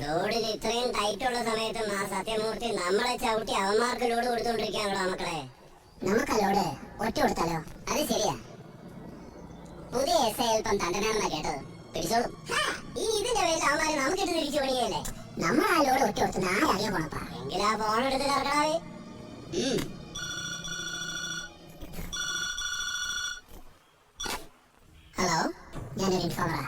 ലോഡിൽ ഇത്രയും ടൈറ്റുള്ള സമയത്തും ആ സത്യമൂർത്തി നമ്മളെ ചവിട്ടി അവന്മാർക്ക് ലോഡ് കൊടുത്തോണ്ടിരിക്കാണല്ലോ മക്കളെ. നമുക്ക് ആ ലോഡ്? ഒറ്റ കൊടുത്താലോ? അത് ശരിയാ. പുതിയ എസ് ഐ അല്പം തണ്ടനാണെന്നാ കേട്ടത്. പിടിച്ചോളൂ. ഈ ഇതിന്റെ പേരിൽ അവന്മാര് നമുക്കിട്ട് തിരിച്ചു പണിയല്ലേ? നമ്മൾ ആ ലോഡ് ഒറ്റ കൊടുത്ത് അറിയാൻ പോണപ്പാ? എങ്കിലാ ഫോൺ എടുത്ത് കറക്കണാവേ ഹലോ ഞാനൊരു ഇൻഫോമറാ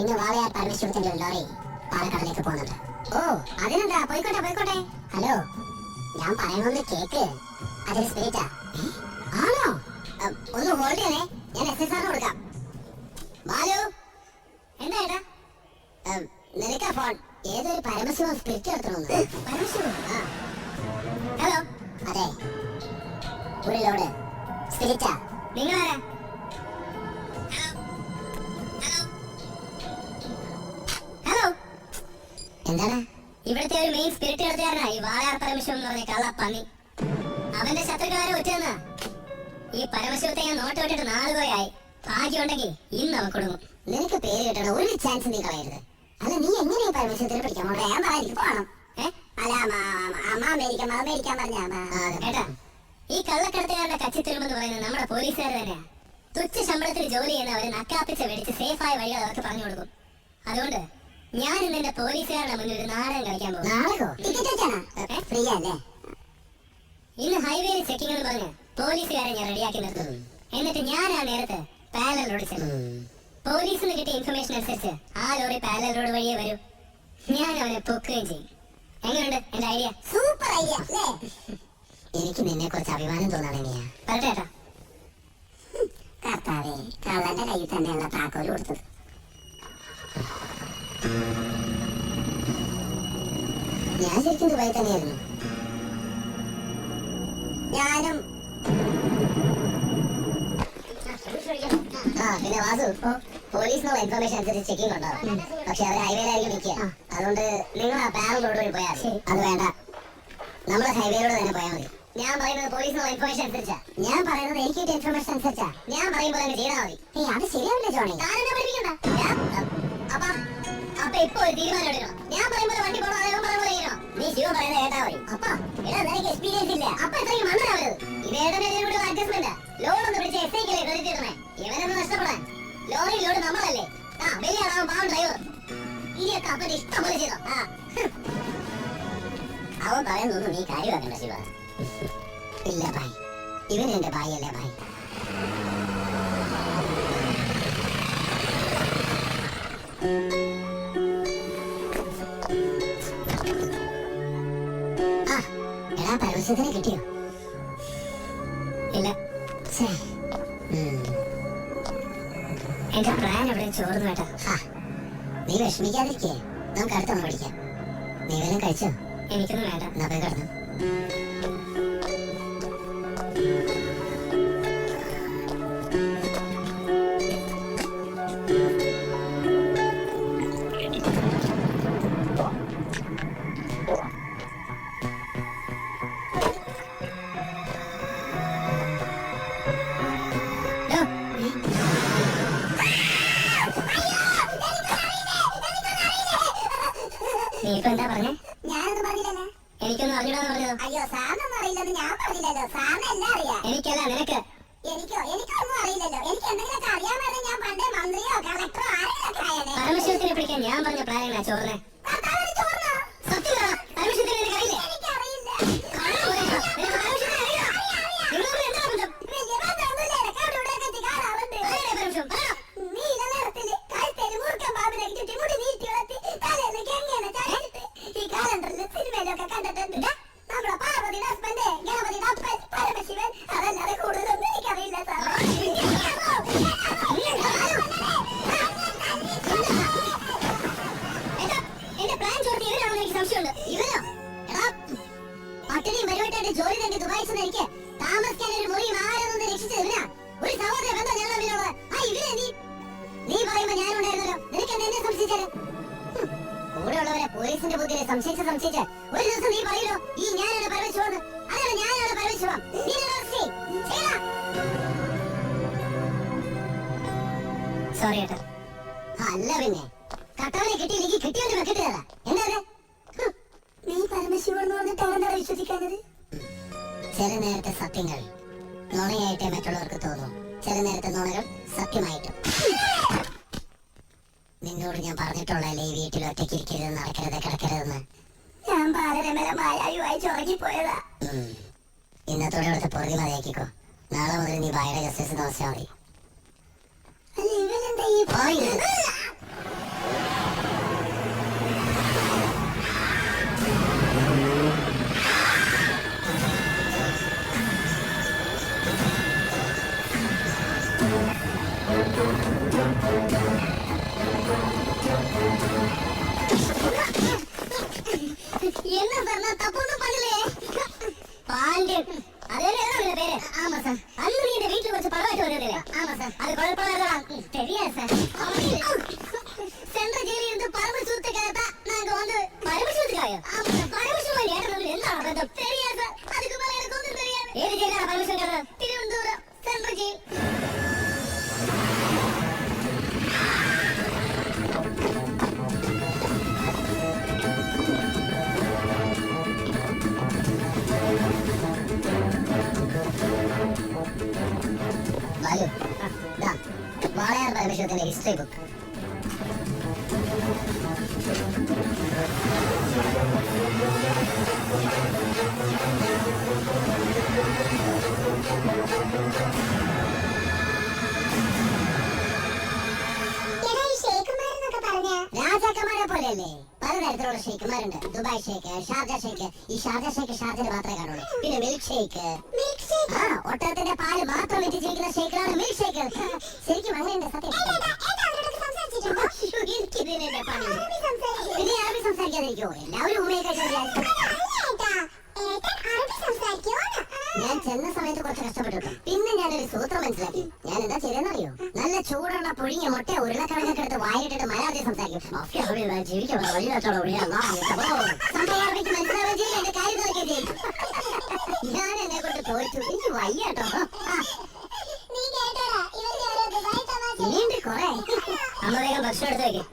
ഇന്ന് വാളയാർ പരമേശ്വരത്തിന്റെ ഒരു ലോറി പാലക്കാടിലേക്ക് പോകുന്നുണ്ട്. ഓ അതിനെന്താ? പോയിക്കോട്ടെ പോയിക്കോട്ടെ. ഹലോ ഞാൻ പറയണമെന്ന് കേക്ക്. അതിന് സ്പിരിറ്റാ? ആണോ? ഒന്ന് ഹോൾഡ് ചെയ്യണേ. ഞാൻ എസ് എസ് ആറിന് കൊടുക്കാം. ബാലു. എന്താ ഏട്ടാ? നിനക്കാ ഫോൺ ഏതൊരു പരമശിവം സ്പിരിറ്റ് എടുത്തണമെന്ന് പരമശിവം ഹലോ അതെ. ഒരു ലോഡ് സ്പിരിറ്റാ. നിങ്ങളാരാ? എന്താണ്? ഇവിടുത്തെ ഒരു മെയിൻ സ്പിരിറ്റ് എടുത്തുകാരനാ ഈ വാളയാർ പരമശിവം എന്ന് പറഞ്ഞ കള്ളപ്പന്നി. അവന്റെ ശത്രുക്കളാരെ ഒറ്റയെന്ന? ഈ പരമശിവത്തെ ഞാൻ നോട്ട് വിട്ടിട്ട് നാളുപോയായി ഭാഗ്യമുണ്ടെങ്കിൽ ഇന്ന് അവ കൊടുക്കും നിനക്ക് പേര് കിട്ടണ ഒരു ചാൻസ് നീ കളയരുത്. അല്ല നീ എങ്ങനെ പരമശിവത്തിനെ പിടിക്കാൻ പോകണം ഞാൻ പറയാനിക്ക് പോണം. അല്ല അമ്മ- അമ്മ അമേരിക്ക അമേരിക്കാൻ പറഞ്ഞ കേട്ടാ? ഈ കള്ളക്കടത്തുകാരുടെ കച്ചിത്തുരുമ്പ് എന്ന് പറയുന്നത് നമ്മുടെ പോലീസുകാർ തന്നെയാ. തുച്ഛ ശമ്പളത്തിൽ ജോലി ചെയ്യുന്നവര് നക്കാപ്പിച്ച വെടിച്ച് സേഫായ വഴികൾ അവർക്ക് പറഞ്ഞു കൊടുക്കും. അതുകൊണ്ട് ഞാൻ ഇന്ന് എന്റെ പോലീസുകാരുടെ മുന്നിൽ ഒരു നാടകം കളിക്കാൻ പോകും ഫ്രീ അല്ലേ ഇന്ന് ഹൈവേയിൽ ചെക്കിംഗ് എന്ന് പറഞ്ഞ് പോലീസുകാരെ ഞാൻ റെഡിയാക്കി നിർത്തും എന്നിട്ട് ഞാൻ ആ നേരത്ത് പാരലൽ റോഡ് ചെല്ലും പോലീസിന് കിട്ടിയ ഇൻഫർമേഷൻ അനുസരിച്ച് ആ ലോറി പാരലൽ റോഡ് വഴിയേ വരൂ. ഞാൻ അവനെ പൊക്കുകയും ചെയ്യും. എങ്ങനെയുണ്ട് എന്റെ ഐഡിയ സൂപ്പർ ഐഡിയ എനിക്ക് നിന്നെ കുറിച്ച് അഭിമാനം തോന്നണങ്ങിയ പറട്ടെ കർത്താവേ കള്ളന്റെ കയ്യിൽ തന്നെയുള്ള താക്കോൽ കൊടുത്തത്. ഞാൻ ശരിക്കും ദുബായി തന്നെയായിരുന്നു. ഞാനും ആ പിന്നെ വാസു പോലീസിനുള്ള ഇൻഫർമേഷൻ അനുസരിച്ച് ചെക്കിംഗ് ഉണ്ടാവും പക്ഷെ അവർ ഹൈവേയിലായിരിക്കും നിൽക്കുക. അതുകൊണ്ട് നിങ്ങൾ ആ പാരൽ റോഡ് വഴി പോയാൽ. അത് വേണ്ട. നമ്മൾ ഹൈവേയിലൂടെ തന്നെ പോയാൽ മതി. ഞാൻ പറയുന്നത് പോലീസിനുള്ള ഇൻഫർമേഷൻ അനുസരിച്ചാ. ഞാൻ പറയുന്നത് എനിക്ക് ഇൻഫർമേഷൻ അനുസരിച്ചാ. ഞാൻ പറയുമ്പോൾ തന്നെ ചെയ്താൽ മതി. അത് ശരിയാവില്ല ജോണി. താനെന്നെ പഠിപ്പിക്കണ്ട. വണ്ടി നീ അപ്പ എടാ എക്സ്പീരിയൻസ് ഇല്ല. ലോൺ ഒന്ന് വലിയ ഡ്രൈവർ ഇഷ്ടം പോലെ ആ. അവൻ പറയുന്നൊന്നും നീ കാര്യമാക്കണ്ട ശിവ. ഇല്ല ഭായ്. ഇവൻ എന്റെ ഭായി അല്ലേ ഭായ്. ആ, എടാ പരമശിവത്തിനെ കിട്ടിയോ? ഇല്ല. എന്റെ പ്ലാൻ എവിടെ ചോർന്നു വേട്ടാ നീ വിഷമിക്കാതിരിക്കേ. നമുക്ക് അടുത്തൊന്ന് പഠിക്കാം നീ വല്ലതും കഴിച്ചോ? എനിക്കൊന്നും വേണ്ട. എന്നാ പോയി കിടന്നു. സോറി ഏട്ടാ. അല്ല പിന്നെ. കട്ടവനെ കിട്ടിയില്ലെങ്കിൽ കിട്ടിയോണ്ട് വെക്കിട്ട് എന്താ? നീ പരമശിവൻ എന്ന് പറഞ്ഞിട്ട് അവനെന്താ വിശ്വസിക്കാനത് ചില നേരത്തെ സത്യങ്ങൾ നുണയായിട്ടേ മറ്റുള്ളവർക്ക് തോന്നും. ചില നേരത്തെ നുണകൾ സത്യമായിട്ടും. നിന്നോട് ഞാൻ പറഞ്ഞിട്ടുള്ളല്ലേ ഈ വീട്ടിൽ ഒറ്റയ്ക്ക് ഇരിക്കരുത് നടക്കരുത് കിടക്കരുതെന്ന്? ഞാൻ ബാലരമര മായായുമായി ചുറങ്ങിപ്പോയതാ. ഇന്നത്തോടെ ഇവിടുത്തെ പൊറുതി മതിയാക്കിക്കോ നാളെ മുതൽ നീ ഭയങ്കര ജസ്റ്റിസ് നോക്കിയാൽ മതി അല്ല ഇവനെന്താ ഈ പോയി. എന്തിനാണ് പെർമിഷൻ തരുന്നത് തിരുവനന്തപുരം സെൻട്രൽ ജയിൽ ബാലു ദാ വാളയാർ പരമേശ്വരത്തിന്റെ ഹിസ്റ്ററി ബുക്ക് രാജാക്കന്മാരെ പോലെയല്ലേ? പലതരത്തിലുള്ള ഷേക്കുമാരുണ്ട് ദുബായ് ഷേക്ക് ഷാർജ ഷേക്ക് ഈ ഷാർജ ഷേക്ക് ഷാർജയിൽ മാത്രമേ കാണുള്ളൂ. പിന്നെ മിൽക്ക് ഷേക്ക്. ആ ഒട്ടകത്തിന്റെ പാൽ മാത്രം വെച്ചിരിക്കുന്ന ഷേക്കുകളാണ് മിൽക്ക് ഷേക്ക്. ശരിക്കും അങ്ങനെയുണ്ട് സത്യം. എനിക്കിതിനെ പണി പിന്നെ അറബി സംസാരിക്കാതിരിക്കുമോ എല്ലാവരും ഉമ്മയെ കഴിച്ചാൽ ഞാൻ ചെന്ന സമയത്ത് കുറച്ച് കഷ്ടപ്പെട്ടു. പിന്നെ ഞാനൊരു സൂത്രം മനസ്സിലാക്കി. ഞാൻ എന്താ ചെയ്തെന്നറിയോ നല്ല ചൂടുള്ള പുഴുങ്ങിയ മുട്ട ഉരുളക്കിഴങ്ങൊക്കെ എടുത്ത് വായിട്ടിട്ട് മലയാളത്തിൽ സംസാരിക്കും. ഞാൻ എന്നെ കൊണ്ട് തോറ്റു. എനിക്ക് വയ്യാട്ടോ നീണ്ട് കൊറേ. അമ്മ വേഗം ഭക്ഷണം എടുത്ത് വെക്കും.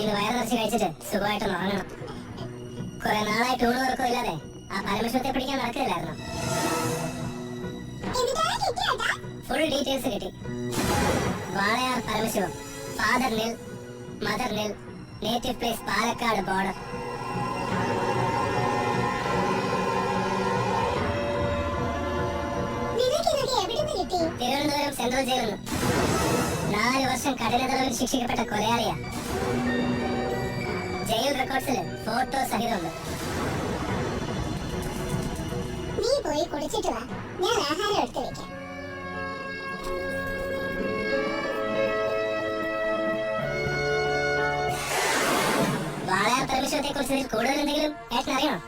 ഇന്ന് വയറിറച്ചി കഴിച്ചിട്ട് സുഖമായിട്ട് ഉറങ്ങണം. കുറെ നാളായിട്ട് ഊണ് വർക്കും ആ പരമശ്വത്തെ പിടിക്കാൻ നടക്കില്ലായിരുന്നു ഫുൾ ഡീറ്റെയിൽസ് കിട്ടി. Walayar Paramasivam father nil mother nil native place Palakkad border Thiruvananthapuram central ജയിലിൽ നാല് വർഷം കഠിന തടവിൽ ശിക്ഷിക്കപ്പെട്ട കൊലയാളിയ. Jail റെക്കോർഡ്സിൽ photo സഹിതമുണ്ട്. നീ പോയി കുടിച്ചിട്ട് വാ. ഞാൻ ആഹാരം എടുത്തു വെക്കാം. വാളയാർ പരമശിവത്തെ കുറിച്ച് കൂടുതൽ എന്തെങ്കിലും ഏട്ടൻ അറിയണോ?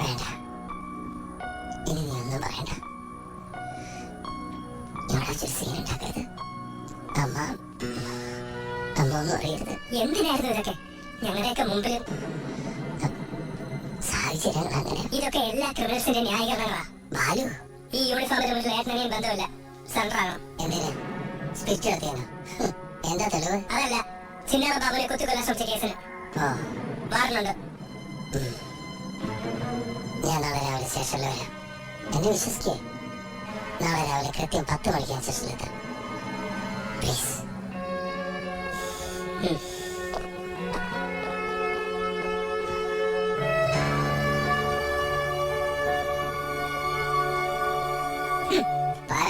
വേണ്ട. ഇനി നീ ഒന്നും പറയണ്ട. ഇവിടെ വെച്ചൊരു സീൻ ഉണ്ടാക്കരുത്. അമ്മ അമ്മ ഒന്നും അറിയരുത്. എന്തിനായിരുന്നു ഇതൊക്കെ? ഞങ്ങളുടെയൊക്കെ മുമ്പിൽ സാഹചര്യങ്ങൾ അങ്ങനെ. ഇതൊക്കെ എല്ലാ ക്രിമിനൽസിന്റെ ന്യായീകരണങ്ങളാ. ബാലു ഈ യൂണിഫോമിന്റെ മുന്നിൽ ഏട്ടനെയും ബന്ധമില്ല. സെൻട്രാകണം എന്തിന്? സ്പിച്ച് നടത്തിയാണ് എന്താ തെളിവ്? അതല്ല ചിന്നാറ ബാബുനെ കുത്തിക്കൊല്ലാൻ ശ്രമിച്ച കേസിന്. വാറണ്ടുണ്ട് ഞാൻ നാളെ രാവിലെ സ്റ്റേഷനിൽ വരാം. എന്നെ വിശ്വസിക്കേ? നാളെ രാവിലെ കൃത്യം പത്ത് മണിക്ക് ഞാൻ സ്റ്റേഷനിലെത്താം പ്ലീസ്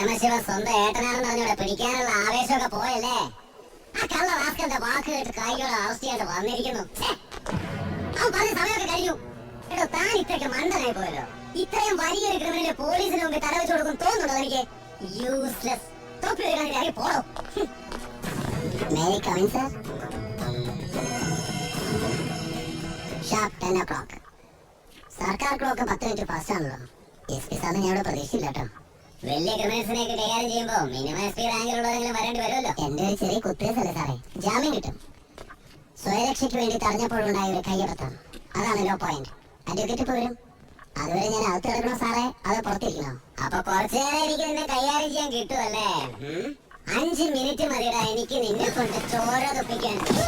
പരമശിവ സ്വന്തം ഏട്ടനാണെന്ന് പറഞ്ഞോടെ പിടിക്കാനുള്ള ആവേശമൊക്കെ പോയല്ലേ? ആ കള്ള വാസ്കന്റെ വാക്ക് കേട്ട് കൈകളെ അവസ്ഥയായിട്ട് വന്നിരിക്കുന്നു. പറഞ്ഞ സമയമൊക്കെ കഴിഞ്ഞു. എടോ താൻ ഇത്രയ്ക്ക് മണ്ടനായി പോയല്ലോ. ഇത്രയും വലിയൊരു ക്രിമിനലിനെ പോലീസിന് മുമ്പിൽ തലവെച്ച് കൊടുക്കും തോന്നുന്നുണ്ടോ എനിക്ക് യൂസ്ലെസ് തൊപ്പി ഒരു കണ്ടിട്ട് പോടോ. May I come in sir sharp ten o'clock സർക്കാർ ക്ലോക്ക് പത്ത് മിനിറ്റ് ഫാസ്റ്റ് ആണല്ലോ. എസ് പി സാറിന് ഞാൻ ഇവിടെ പ്രതീക്ഷയില്ല കേട്ടോ. വലിയ ക്രിമിനൽസിനെ ഒക്കെ കൈകാര്യം ചെയ്യുമ്പോ മിനിമം എസ് പി റാങ്കിലുള്ളവരെങ്കിലും വരുമല്ലോ. എന്റെ ഒരു ചെറിയ കുത്തേസല്ലേ സാറേ. ജാമ്യം കിട്ടും. സ്വയരക്ഷയ്ക്ക് വേണ്ടി തടഞ്ഞപ്പോഴുണ്ടായ ഒരു കയ്യബദ്ധം. അതാണ് ലോ പോയിന്റ് അഡ്വക്കേറ്റ് വരും. അതുവരെ ഞാൻ അകത്ത് കിടക്കണോ സാറേ? അത് പുറത്തിരിക്കണോ? അപ്പൊ കുറച്ചു നേരം എനിക്ക് നിന്നെ കൈകാര്യം ചെയ്യാൻ കിട്ടുമല്ലേ? അഞ്ച് മിനിറ്റ് മതിടാ എനിക്ക് നിന്നെ കൊണ്ട് ചോര തുപ്പിക്കാൻ എടോ,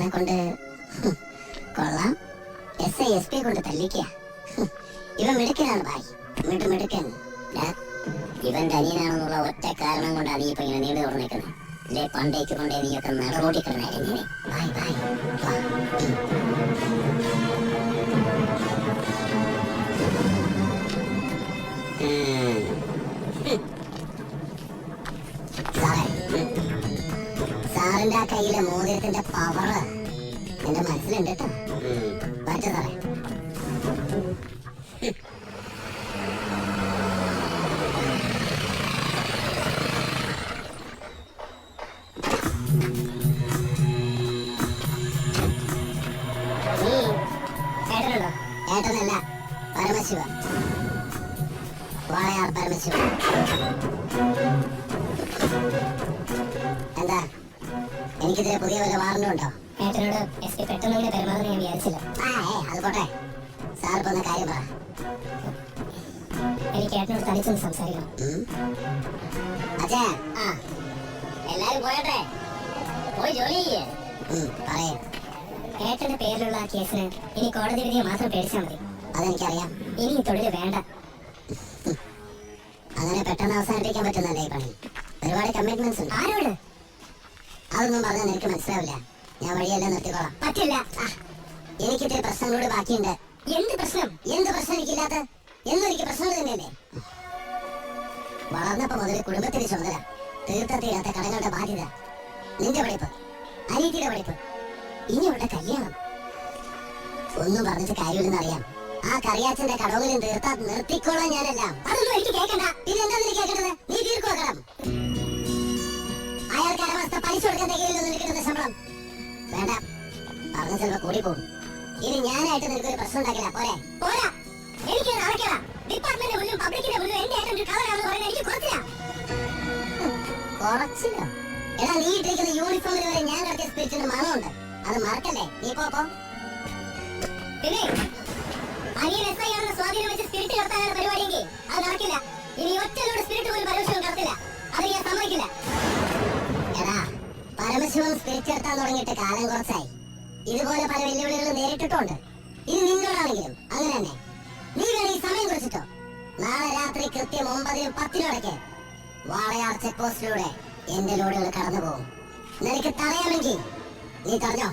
സാറിനെ കൊണ്ട്. കൊള്ളാം. എസ് ഐ എസ് പി കൊണ്ട് തല്ലിക്കുക ഇവൻ മിടുക്കനാണ് ബായ് മിടു മിടുക്കൻ. ഇവൻ ഇവന്റെ അനിയനാണെന്നുള്ള ഒറ്റ കാരണം കൊണ്ടാണ് നീ ഇപ്പൊ ഇങ്ങനെ നീണ്ടു തുറന്നേക്കുന്നത് ഇല്ലേ പണ്ടേക്ക് കൊണ്ടേ നീയൊക്കെ നടറോട്ടി കിടന്നായിരുന്നു ബായ് വാ. സാറിന്റെ ആ കയ്യിലെ മോതിരത്തിന്റെ പവർ എന്റെ മനസ്സിലുണ്ട് കേട്ടോ. പറ്റ സാറേ. ഏട്ടനല്ല പരമശിവ വാളയാർ പരമശിവ എനിക്കിതിലെ പുതിയ വല്ല വാറണ്ടുണ്ടോ ഏട്ടനോട് എസ് പി പെട്ടെന്ന് പെരുമാറുന്ന ഞാൻ വിചാരിച്ചില്ല. ആ ഏ അത് പോട്ടെ സാർ ഇപ്പൊ ഒന്ന് കാര്യം പറ. എനിക്ക് ഏട്ടനോട് തനിച്ചൊന്ന് സംസാരിക്കണം. അച്ഛാ. ആ. എല്ലാരും പോയട്ടെ? പോയി ജോലി ചെയ്യേ. പറയ്. ഏട്ടന്റെ പേരിലുള്ള ആ കേസിന് ഇനി കോടതി വിധിയെ മാത്രം പേടിച്ചാൽ മതി. അതെനിക്കറിയാം. ഇനി തൊഴിൽ വേണ്ട. അങ്ങനെ പെട്ടെന്ന് അവസാനിപ്പിക്കാൻ പറ്റുന്നല്ലേ ഈ പണി? ഒരുപാട് കമ്മിറ്റ്മെന്റ്സ് ഉണ്ട്. ആരോട്? അതൊന്നും പറഞ്ഞാൽ നിനക്ക് മനസ്സിലാവില്ല. ഞാൻ വഴിയെല്ലാം നിർത്തിക്കോളാം. പറ്റില്ല. എനിക്ക് ഇത്തിരി പ്രശ്നങ്ങളോട് ബാക്കിയുണ്ട്. എന്ത് പ്രശ്നം? എന്ത് പ്രശ്നം എനിക്കില്ലാത്ത? എന്നും എനിക്ക് പ്രശ്നങ്ങൾ തന്നെയല്ലേ? വളർന്നപ്പോ മുതൽ കുടുംബത്തിന്റെ ചുമതല. തീർത്ത തീരാത്ത കടകളുടെ ബാധ്യത. നിന്റെ പഠിപ്പ്. അനീതിയുടെ പഠിപ്പ്. ഇനി അവളുടെ കല്യാണം. ഒന്നും പറഞ്ഞിട്ട് കാര്യമില്ലെന്ന് അറിയാം. ആ കറിയാച്ചന്റെ കടവുകളും തീർത്താ നിർത്തിക്കോളാം ഞാനെല്ലാം. അതൊന്നും എനിക്ക് കേൾക്കണ്ട. പിന്നെ എന്താ കേൾക്കേണ്ടത്? നീ തീർക്കോ കടം. പലിശ കൊടുക്കാൻ തികയില്ലെന്ന് നിനക്ക് ശമ്പളം. കൂടി പോകും ഇനി ഞാനായിട്ട് നിനക്കൊരു പ്രശ്നം പോരെ. പോരാ. എനിക്ക് നടക്കില്ല ഡിപ്പാർട്ട്മെന്റ് മുന്നിലും പബ്ലിക്കിന്റെ മുന്നിലും എന്റെ ഏട്ടൻ ഒരു കളറാണെന്ന് എനിക്ക് കുറച്ചില്ല കുറച്ചില്ല നീ ഇട്ടിരിക്കുന്ന യൂണിഫോമിൽ വരെ ഞാൻ നടത്തിയ സ്പിരിറ്റിന് മണമുണ്ട്. അത് മറക്കല്ലേ? നീ പോ പോ. പിന്നെ അനിയൻ എസ് ഐ ആണെന്ന് സ്പിരിറ്റ് കടത്താനാണ് പരിപാടിയെങ്കിൽ അത് നടക്കില്ല. ഇനി ഒറ്റ സ്പിരിറ്റ് പോലും പരമശിവൻ കടത്തില്ല അത് ഞാൻ സമ്മതിക്കില്ല. സ്പിരിറ്റ് എടുത്താൻ തുടങ്ങിയിട്ട് കാലം കുറച്ചായി. ഇതുപോലെ പല വെല്ലുവിളികൾ നേരിട്ടിട്ടുണ്ട്. ഇത് നിങ്ങളാണെങ്കിലും അങ്ങനെ തന്നെ. നീ ഈ സമയം കുറിച്ചിട്ടോ? നാളെ രാത്രി കൃത്യം ഒമ്പതിനും പത്തിനും ഇടയ്ക്ക് വാളയാർ ചെക്ക് പോസ്റ്റിലൂടെ എന്റെ ലോഡുകൾ കടന്നു പോകും നിനക്ക് തടയാമെങ്കിൽ നീ തടഞ്ഞോ?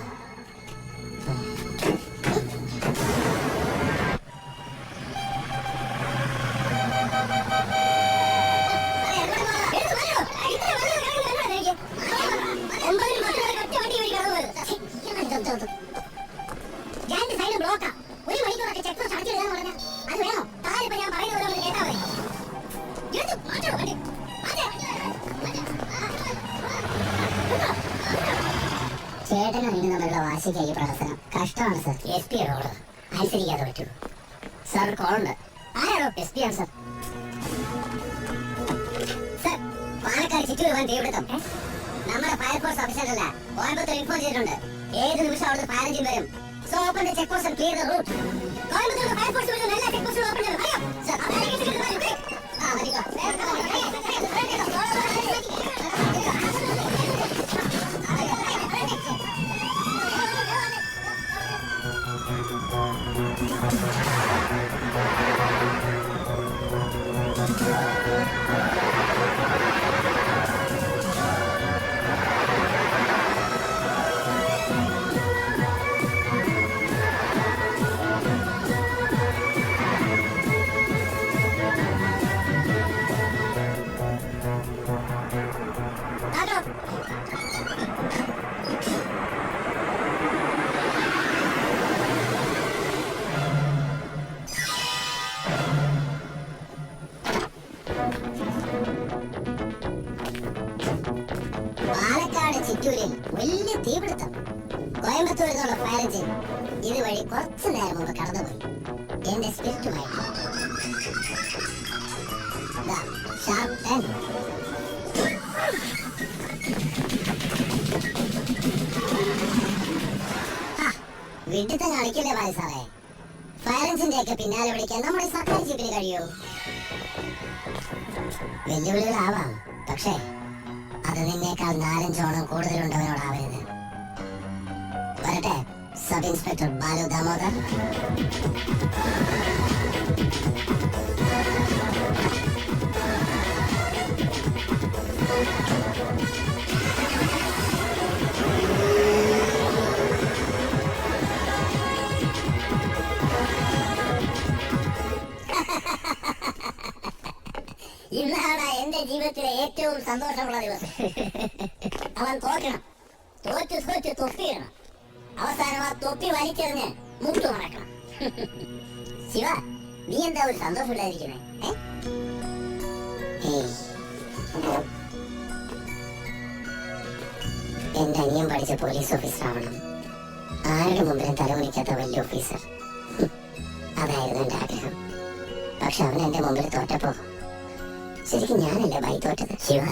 തമ്മിലുള്ള പ്രവർത്തനം. കഷ്ടമാണ് സർ. എസ് പി റോഡ് അനുസരിക്കാതെ പറ്റൂ. സാർ കോളുണ്ട് ആരാണോ എസ് പി ആണ് സർ? സർ പാലക്കാട് ചുറ്റു വൻ തീപിടുത്തം. നമ്മുടെ ഫയർഫോഴ്സ് ഓഫീസറല്ല കോയമ്പത്തൂർ ഇൻഫോം ചെയ്തിട്ടുണ്ട്. ഏത് നിമിഷം അവിടുന്ന് ഫയർ വരും. So open the check post clear the route Coimbatore fire force എല്ലാ ചെക്ക് പോസ്റ്റും ഓപ്പൺ ചെയ്തു. സർ കോയമ്പത്തൂരിൽ നിന്നുള്ള ഫയർ എഞ്ചിൻ ഇതുവഴി കുറച്ചു നേരം മുമ്പ് കടന്നുപോയി. എന്റെ സ്പിരിറ്റുമായി ഷാർപ്പ് ടെൻ വീട്ടിൽ കാണിക്കില്ലേ ബാലി സാറേ ഫയർ എഞ്ചിന്റെ ഒക്കെ പിന്നാലെ വിളിക്കാൻ നമ്മുടെ സർക്കാർ ജീപ്പിന് കഴിയൂ? വെല്ലുവിളികളാവാം. പക്ഷേ അത് നിന്നേക്കാൾ നാലഞ്ചോണം കൂടുതലുണ്ടവരോടാവരുത്. വരട്ടെ സബ് ഇൻസ്പെക്ടർ ബാലു ദാമോദർ ഇന്നാണ് എന്റെ ജീവിതത്തിലെ ഏറ്റവും സന്തോഷമുള്ള ദിവസം. അവൻ തോക്കണം തോറ്റ് തോറ്റ് തൊപ്പിയിടണം. അവസാനം ആ തൊപ്പി വലിച്ചെറിഞ്ഞ് മുട്ടു നടക്കണം ശിവ നീ എന്താ ഒരു സന്തോഷമില്ലാതിരിക്കുന്നേ? ഏ? എന്റെ അനിയൻ പഠിച്ച പോലീസ് ഓഫീസർ ആവണം ആരുടെ മുമ്പിലും തലകുനിക്കാത്ത വലിയ ഓഫീസർ. അതായിരുന്നു എന്റെ ആഗ്രഹം. പക്ഷെ അവൻ എന്റെ മുമ്പിൽ തോറ്റപ്പോ ശരിക്കും ഞാനല്ലേ ബൈ തോറ്റത്? ശിവ.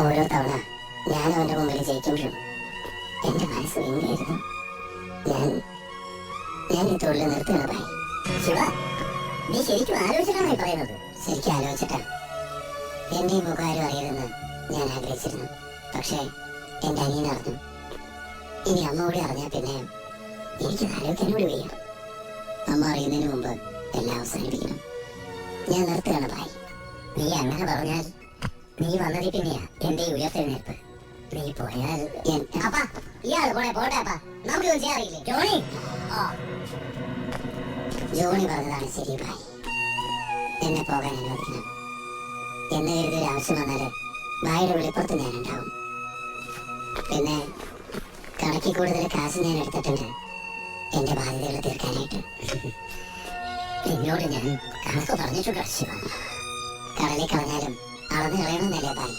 ഓരോ തവണ ഞാൻ അവന്റെ മുമ്പിൽ ജയിക്കുമ്പോഴും എന്റെ മനസ്സ് വിങ്ങായിരുന്നു ഞാൻ ഞാൻ ഈ തൊഴിൽ നിർത്തുകയാണ് ശിവ നീ ശരിക്കും ആലോചിച്ചിട്ടാണ് പറയുന്നത് ശരിക്കും ആലോചിച്ചിട്ടാ എന്റെ മുഖാരും അറിയരുതെന്ന് ഞാൻ ആഗ്രഹിച്ചിരുന്നു പക്ഷേ എന്റെ അനിയൻ അറിഞ്ഞു ഇനി അമ്മ കൂടി അറിഞ്ഞാൽ പിന്നെ എനിക്ക് ആലോചിക്കാൻ കൂടി വയ്യ അമ്മ അറിയുന്നതിന് മുമ്പ് എല്ലാം അവസാനിപ്പിക്കണം ഞാൻ നിർത്തുകയാണ് ഭായി നീ അങ്ങനെ പറഞ്ഞാൽ നീ വന്നതി പിന്നെയാ എന്റെ ഉയർത്തെഴുന്നേൽപ്പ് നീ പോയാൽ അപ്പാ ഇയാൾ പോണേ പോട്ടെ അപ്പാ. നമുക്കൊന്നും ചെയ്യാറില്ലേ ജോണി? ഓ ജോണി പറഞ്ഞതാണ് ശരി ഭായി എന്നെ പോകാൻ അനുവദിക്കണം. എന്ന് കരുതി ഒരു ആവശ്യം വന്നാൽ ഭായിയുടെ വെളിപ്പുറത്ത് ഞാൻ ഉണ്ടാവും പിന്നെ കണക്കിൽ കൂടുതൽ കാശ് ഞാൻ എടുത്തിട്ടുണ്ട്. എന്റെ ബാധ്യതകൾ തീർക്കാനായിട്ട്. നിന്നോട് ഞാൻ കണക്ക് പറഞ്ഞിട്ടുണ്ട് ശിവ. കടലിൽ കളഞ്ഞാലും അളന്ന് കളയണമെന്നല്ലേ ബായി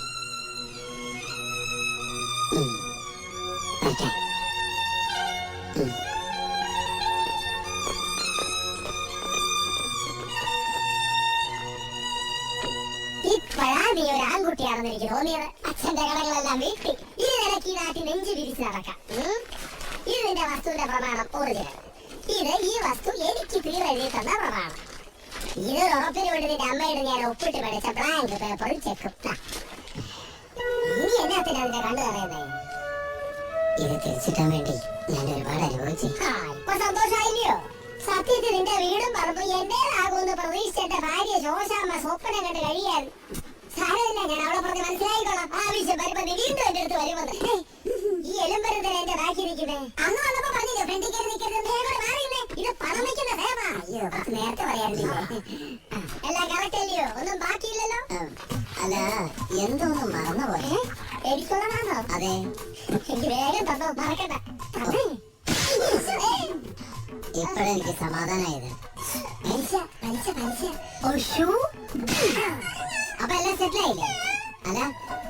നീ ഒരു എനിക്ക് തോന്നിയത് അച്ഛന്റെ കടകളെല്ലാം വീട്ടി. ഇത് നിനക്ക് ഈ നാട്ടിൽ നെഞ്ചു വിരിച്ച് നടക്കാം? ഇത് നിന്റെ വസ്തുവിന്റെ പ്രമാണം ഒറിജിനൽ. ഇത് ഈ വസ്തു എനിക്ക് തീരെഴുതി തന്ന പ്രമാണം. ഇത് ഉറപ്പിന് വേണ്ടി നിന്റെ അമ്മയുടെ ഞാൻ ഒപ്പിട്ട് പഠിച്ച ബ്ലാങ്ക് പേപ്പറിൽ ചെക്കും ഇനി എന്നാത്തിനാ നിന്റെ കണ്ടു പറയുന്നേ ഇത് തിരിച്ചിട്ടാൻ വേണ്ടി ഞാൻ ഒരുപാട് അനുഭവിച്ചു. ഇപ്പൊ സന്തോഷമായില്ലയോ? സത്യത്തിൽ നിന്റെ വീടും പറമ്പും എന്റേതാകുമെന്ന് പ്രതീക്ഷിച്ച എന്റെ ഭാര്യ ശോശാമ്മ സ്വപ്നം കണ്ട് കഴിയാൻ സാരമില്ല. ഞാൻ അവളെ പറഞ്ഞ് മനസ്സിലായിക്കോളാം. ആവശ്യം വരുമ്പോ നീ വീണ്ടും എന്റെ അടുത്ത് വരുമെന്ന്. ഈ എലുമ്പരത്തിന് എന്റെ ബാക്കി നിൽക്കുന്നേ അന്ന് വന്നപ്പോ പറഞ്ഞില്ലേ ഫ്രണ്ടിൽ കയറി നിൽക്കരുത് മാറിയില്ലേ? ഇത് പണം വെക്കുന്ന സേവ അയ്യോ നേരത്തെ പറയാനില്ലേ? എല്ലാം കറക്റ്റ് അല്ലയോ? ഒന്നും ബാക്കിയില്ലല്ലോ? അല്ല എന്തോന്നും മറന്നു പോലെ എനിക്കുള്ളതാണോ അതെ. എനിക്ക് വേഗം തന്നോ മറക്കണ്ട. ഇപ്പഴെനിക്ക് സമാധാനായത്. പലിശ പലിശ പലിശ ഒഷു അപ്പൊ എല്ലാം സെറ്റിൽ ആയില്ലേ? അല്ല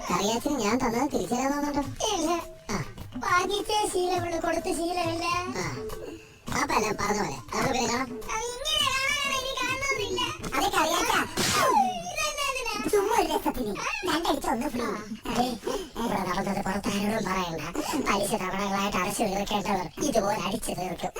കറിയാച്ചിന് ഞാൻ തന്നത് തിരിച്ചറിയാന്നോ ഇല്ല. വാങ്ങിച്ച ശീലമുള്ള കൊടുത്ത ശീലമില്ല. അപ്പൊ എല്ലാം പറഞ്ഞ പോലെ. അതൊക്കെ പിന്നെ കാണാം. അതെ കറിയാച്ച നടന്നത് പുറത്താരോടും പറയണ്ട പലിശ തവണകളായിട്ട് അടച്ചു തീർക്കേണ്ടവർ ഇതുപോലെ അടിച്ചു തീർക്കും